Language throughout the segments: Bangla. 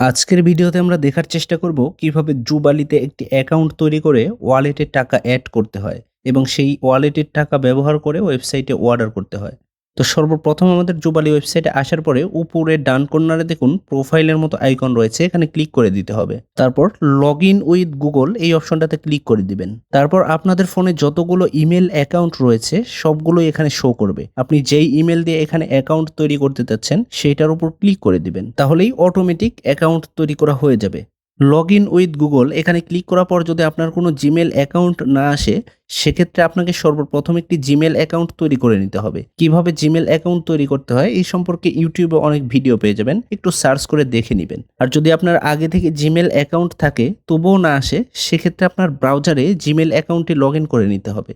আজকের ভিডিওতে আমরা দেখার চেষ্টা করব কীভাবে জুবালিতে একটি অ্যাকাউন্ট তৈরি করে ওয়ালেটে টাকা অ্যাড করতে হয় এবং সেই ওয়ালেটের টাকা ব্যবহার করে ওয়েবসাইটে অর্ডার করতে হয়। তো সর্বপ্রথম আমাদের জুবালি ওয়েবসাইটে আসার পরে উপরে ডান কর্নারে দেখুন প্রোফাইলের মতো আইকন রয়েছে, এখানে ক্লিক করে দিতে হবে। তারপর লগ ইন উইথ গুগল এই অপশনটাতে ক্লিক করে দিবেন। তারপর আপনাদের ফোনে যতগুলো ইমেল অ্যাকাউন্ট রয়েছে, সবগুলোই এখানে শো করবে। আপনি যেই ইমেল দিয়ে এখানে অ্যাকাউন্ট তৈরি করতে চাচ্ছেন, সেইটার উপর ক্লিক করে দিবেন। তাহলেই অটোমেটিক অ্যাকাউন্ট তৈরি করা হয়ে যাবে। লগ ইন উইথ গুগল এখানে ক্লিক করার পর যদি আপনার কোনো জিমেল অ্যাকাউন্ট না আসে, সেক্ষেত্রে আপনাকে সর্বপ্রথম একটি জিমেল অ্যাকাউন্ট তৈরি করে নিতে হবে। কীভাবে জিমেল অ্যাকাউন্ট তৈরি করতে হয়, এই সম্পর্কে ইউটিউবে অনেক ভিডিও পেয়ে যাবেন, একটু সার্চ করে দেখে নেবেন। আর যদি আপনার আগে থেকে জিমেল অ্যাকাউন্ট থাকে, তবুও না আসে, সেক্ষেত্রে আপনার ব্রাউজারে জিমেল অ্যাকাউন্টটি লগ করে নিতে হবে।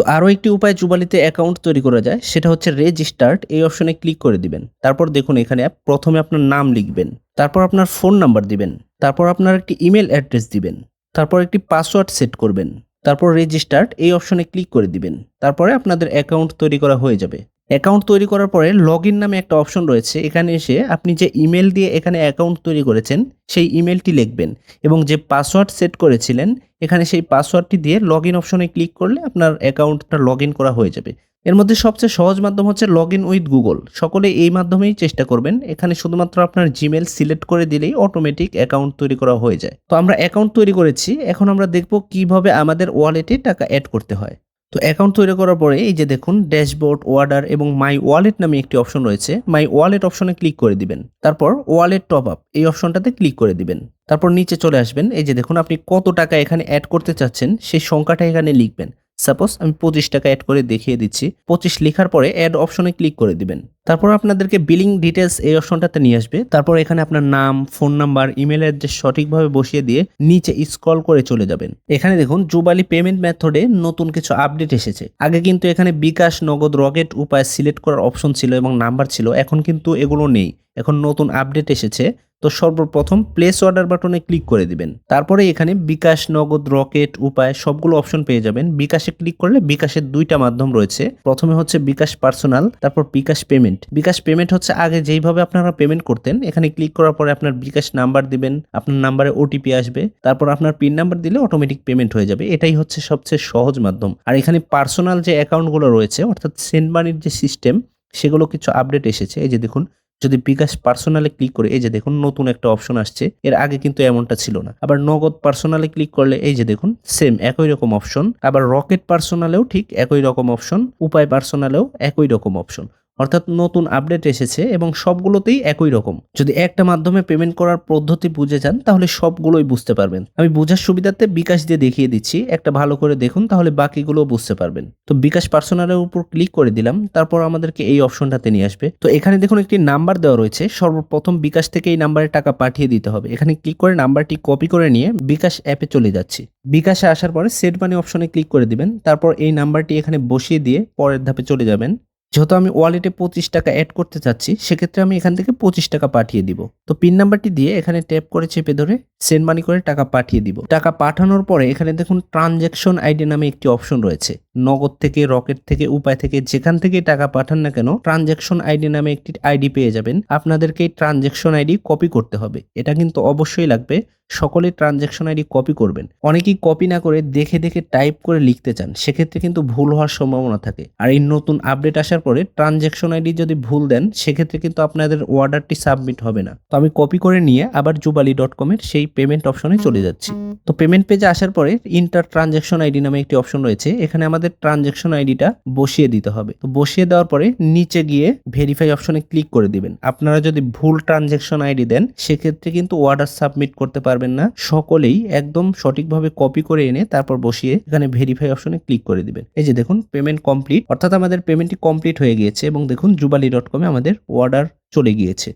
তো আরও একটি উপায় জুবালিতে অ্যাকাউন্ট তৈরি করা যায়, সেটা হচ্ছে রেজিস্টার্ড এই অপশনে ক্লিক করে দিবেন। তারপর দেখুন এখানে প্রথমে আপনার নাম লিখবেন, তারপর আপনার ফোন নাম্বার দিবেন, তারপর আপনার একটি ইমেল অ্যাড্রেস দিবেন, তারপর একটি পাসওয়ার্ড সেট করবেন, তারপর রেজিস্টার্ড এই অপশনে ক্লিক করে দিবেন, তারপরে আপনাদের অ্যাকাউন্ট তৈরি করা হয়ে যাবে। অ্যাকাউন্ট তৈরি করার পরে লগ ইন নামে একটা অপশন রয়েছে। এখানে এসে আপনি যে ইমেল দিয়ে এখানে অ্যাকাউন্ট তৈরি করেছেন, সেই ইমেলটি লিখবেন এবং যে পাসওয়ার্ড সেট করেছিলেন, এখানে সেই পাসওয়ার্ডটি দিয়ে লগ ইন অপশনে ক্লিক করলে আপনার অ্যাকাউন্টটা লগ ইন করা হয়ে যাবে। এর মধ্যে সবচেয়ে সহজ মাধ্যম হচ্ছে লগ ইন উইথ গুগল। সকলে এই মাধ্যমেই চেষ্টা করবেন। এখানে শুধুমাত্র আপনার জিমেল সিলেক্ট করে দিলেই অটোমেটিক অ্যাকাউন্ট তৈরি করা হয়ে যায়। তো আমরা অ্যাকাউন্ট তৈরি করেছি। এখন আমরা দেখব কীভাবে আমাদের ওয়ালেটে টাকা অ্যাড করতে হয়। তো অ্যাকাউন্ট তৈরি করার পরে এই যে দেখুন ড্যাশবোর্ড ওয়ার্ডার এবং মাই ওয়ালেট নামে একটি অপশন রয়েছে। মাই ওয়ালেট অপশনে ক্লিক করে দিবেন। তারপর ওয়ালেট টপ আপ এই অপশনটাতে ক্লিক করে দিবেন। তারপর নিচে চলে আসবেন। এই যে দেখুন, আপনি কত টাকা এখানে অ্যাড করতে চাচ্ছেন, সেই সংখ্যাটা এখানে লিখবেন। সাপোজ আমি পঁচিশ টাকা অ্যাড করে দেখিয়ে দিচ্ছি। পঁচিশ লেখার পরে অ্যাড অপশনে ক্লিক করে দিবেন। তারপর আপনাদেরকে বিলিং ডিটেলস এই অপশনটাতে নিয়ে আসবে। তারপর এখানে আপনার নাম ফোন নাম্বার ইমেল অ্যাড্রেস সঠিকভাবে বসিয়ে দিয়ে নিচে স্ক্রল করে চলে যাবেন। এখানে দেখুন জুবালি পেমেন্ট মেথডে নতুন কিছু আপডেট এসেছে। আগে কিন্তু এখানে বিকাশ, নগদ, রকেট উপায় সিলেক্ট করার অপশন ছিল এবং নাম্বার ছিল। এখন কিন্তু এগুলো নেই। এখন নতুন আপডেট এসেছে। তো সর্বপ্রথম প্লেস অর্ডার বাটনে ক্লিক করে দিবেন। তারপরে এখানে বিকাশ, নগদ, রকেট, উপায় সবগুলো অপশন পেয়ে যাবেন। বিকাশে ক্লিক করলে বিকাশের দুইটা মাধ্যম রয়েছে। প্রথমে হচ্ছে বিকাশ পার্সোনাল তারপর বিকাশ পেমেন্ট বিকাশ পেমেন্ট হচ্ছে আগে যেইভাবে আপনারা পেমেন্ট করতেন, এখানে ক্লিক করার পরে আপনার বিকাশ নাম্বার দিবেন, আপনার নাম্বারে ওটিপি আসবে, তারপর আপনার পিন নাম্বার দিলে অটোমেটিক পেমেন্ট হয়ে যাবে। এটাই হচ্ছে সবচেয়ে সহজ মাধ্যম। আর এখানে পার্সোনাল যে অ্যাকাউন্টগুলো রয়েছে, অর্থাৎ সেন্ট মানির যে সিস্টেম সেগুলো কিছু আপডেট এসেছে। এই যে দেখুন যদি বিকাশ পার্সোনালে ক্লিক করে, এই যে দেখুন নতুন একটা অপশন আসছে, এর আগে কিন্তু এমনটা ছিল না। আবার নগদ পার্সোনালে ক্লিক করলে, এই যে দেখুন সেম একই রকম অপশন আবার রকেট পার্সোনালেও ঠিক একই রকম অপশন উপায় পার্সোনালেও একই রকম অপশন অর্থাৎ নতুন আপডেট এসেছে এবং সবগুলোতেই একই রকম। যদি একটা মাধ্যমে পেমেন্ট করার পদ্ধতি বুঝে যান, তাহলে সবগুলোই বুঝতে পারবেন। আমি বোঝার সুবিধাতে বিকাশ দিয়ে দেখিয়ে দিচ্ছি। একটা ভালো করে দেখুন, তাহলে বাকিগুলো বুঝতে পারবেন। তো বিকাশ পার্সোনালের উপর ক্লিক করে দিলাম, তারপর আমাদেরকে এই অপশনটাতে নিয়ে আসবে। তো এখানে দেখুন একটি নাম্বার দেওয়া রয়েছে। সর্বপ্রথম বিকাশ থেকে এই নাম্বারে টাকা পাঠিয়ে দিতে হবে। এখানে ক্লিক করে নাম্বারটি কপি করে নিয়ে বিকাশ অ্যাপে চলে যাচ্ছি। বিকাশে আসার পরে সেট মানি অপশনে ক্লিক করে দিবেন। তারপর এই নাম্বারটি এখানে বসিয়ে দিয়ে পরের ধাপে চলে যাবেন। যেহেতু আমি ওয়ালেটে পঁচিশ টাকা অ্যাড করতে চাচ্ছি, সেক্ষেত্রে আমি এখান থেকে পঁচিশ টাকা পাঠিয়ে দিব। তো পিন নাম্বারটি দিয়ে এখানে ট্যাপ করে চেপে ধরে সেন্ড মানি করে টাকা পাঠিয়ে দিব। টাকা পাঠানোর পরে এখানে দেখুন ট্রানজ্যাকশন আইডি নামে একটি অপশন রয়েছে। নগদ থেকে রকেট থেকে, উপায় থেকে, যেখান থেকে টাকা পাঠান না কেন ট্রানজ্যাকশন আইডি নামে একটি আইডি পেয়ে যাবেন। আপনাদেরকে এই ট্রানজ্যাকশন আইডি কপি করতে হবে। এটা কিন্তু অবশ্যই লাগবে। সকলে ট্রানজ্যাকশন আইডি কপি করবেন। অনেকেই কপি না করে দেখে দেখে টাইপ করে লিখতে চান, সেক্ষেত্রে কিন্তু ভুল হওয়ার সম্ভাবনা থাকে। আর এই নতুন আপডেট আসার পরে ট্রানজ্যাকশন আইডি যদি ভুল দেন, সেক্ষেত্রে কিন্তু আপনাদের অর্ডারটি সাবমিট হবে না। তো আমি কপি করে নিয়ে আবার জুবালি ডট কমের সেই পেমেন্ট অপশনে চলে যাচ্ছি। তো পেমেন্ট পেজে আসার পরে ইন্টার ট্রানজ্যাকশন আইডি নামে একটি অপশন রয়েছে। এখানে আমাদের ট্রানজ্যাকশন আইডিটা বসিয়ে দিতে হবে। তো বসিয়ে দেওয়ার পরে নিচে গিয়ে ভেরিফাই অপশনে ক্লিক করে দিবেন। আপনারা যদি ভুল ট্রানজ্যাকশন আইডি দেন, সেক্ষেত্রে কিন্তু অর্ডার সাবমিট করতে পারবেন না। সকলেই একদম সঠিকভাবে কপি করে এনে তারপর বসিয়ে এখানে ভেরিফাই অপশনে ক্লিক করে দিবেন। এই যে দেখুন পেমেন্ট কমপ্লিট অর্থাৎ আমাদের পেমেন্টটি কমপ্লিট হয়ে গিয়েছে এবং দেখুন জুবালি ডট কমে আমাদের অর্ডার চলে গিয়েছে।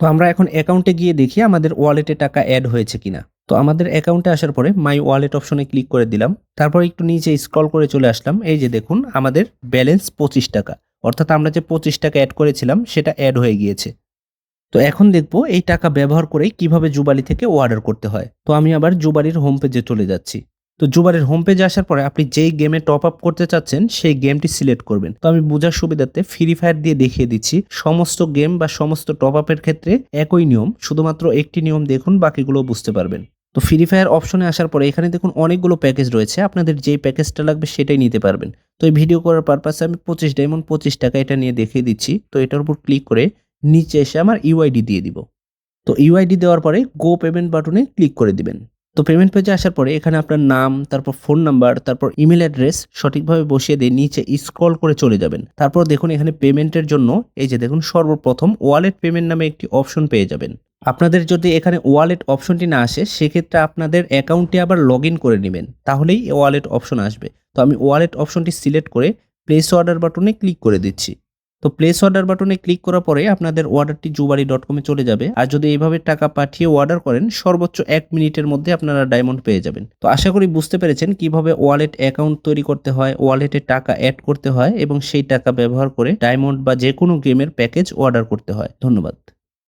তো আমরা এখন অ্যাকাউন্টে গিয়ে দেখি আমাদের ওয়ালেটে টাকা অ্যাড হয়েছে কিনা। তো আমাদের অ্যাকাউন্টে আসার পরে মাই ওয়ালেট অপশনে ক্লিক করে দিলাম। তারপর একটু নিচে স্ক্রল করে চলে আসলাম। এই যে দেখুন, আমাদের ব্যালেন্স পঁচিশ টাকা। অর্থাৎ আমরা যে পঁচিশ টাকা অ্যাড করেছিলাম, সেটা অ্যাড হয়ে গিয়েছে। তো এখন দেখব এই টাকা ব্যবহার করে কীভাবে জুবালি থেকে অর্ডার করতে হয়। তো আমি আবার জুবালির হোম পেজে চলে যাচ্ছি। তো জুবারের হোম পেজে আসার পরে আপনি যেই গেমে টপ আপ করতে চাচ্ছেন, সেই গেমটি সিলেক্ট করবেন। তো আমি বোঝার সুবিধার্থে ফ্রি ফায়ার দিয়ে দেখিয়ে দিচ্ছি, সমস্ত গেম বা সমস্ত টপ আপের ক্ষেত্রে একই নিয়ম, শুধুমাত্র একটি নিয়ম দেখুন, বাকিগুলো বুঝতে পারবেন। তো ফ্রি ফায়ার অপশনে আসার পরে এখানে দেখুন অনেকগুলো প্যাকেজ রয়েছে, আপনাদের যেই প্যাকেজটা লাগবে সেটাই নিতে পারবেন। তো এই ভিডিও করার পারপাসে আমি পঁচিশ ডায়মন্ড পঁচিশ টাকা এটা নিয়ে দেখিয়ে দিচ্ছি। তো এটার উপর ক্লিক করে নিচে এসে আমার ইউআইডি দিয়ে দিব। তো ইউআইডি দেওয়ার পরে গো পেমেন্ট বাটনে ক্লিক করে দিবেন। তো পেমেন্ট পেজে আসার পরে এখানে আপনার নাম, তারপর ফোন নাম্বার তারপর ইমেল অ্যাড্রেস সঠিকভাবে বসিয়ে দিয়ে নিচে স্ক্রল করে চলে যাবেন। তারপর দেখুন এখানে পেমেন্টের জন্য এই যে দেখুন সর্বপ্রথম ওয়ালেট পেমেন্ট নামে একটি অপশন পেয়ে যাবেন। আপনাদের যদি এখানে ওয়ালেট অপশনটি না আসে, সেক্ষেত্রে আপনাদের অ্যাকাউন্টে আবার লগ করে নেবেন। তাহলেই ওয়ালেট অপশন আসবে। তো আমি ওয়ালেট অপশনটি সিলেক্ট করে প্লেস অর্ডার বাটনে ক্লিক করে দিচ্ছি। তো প্লেস অর্ডার বাটনে ক্লিক করার পরে আপনাদের অর্ডারটি জুবারি ডট কমে চলে যাবে। আর যদি এইভাবে টাকা পাঠিয়ে অর্ডার করেন, সর্বোচ্চ এক মিনিটের মধ্যে আপনারা ডায়মন্ড পেয়ে যাবেন। তো আশা করি বুঝতে পেরেছেন কীভাবে ওয়ালেট অ্যাকাউন্ট তৈরি করতে হয় ওয়ালেটে টাকা অ্যাড করতে হয় এবং সেই টাকা ব্যবহার করে ডায়মন্ড বা যে কোনো গেমের প্যাকেজ অর্ডার করতে হয়। ধন্যবাদ।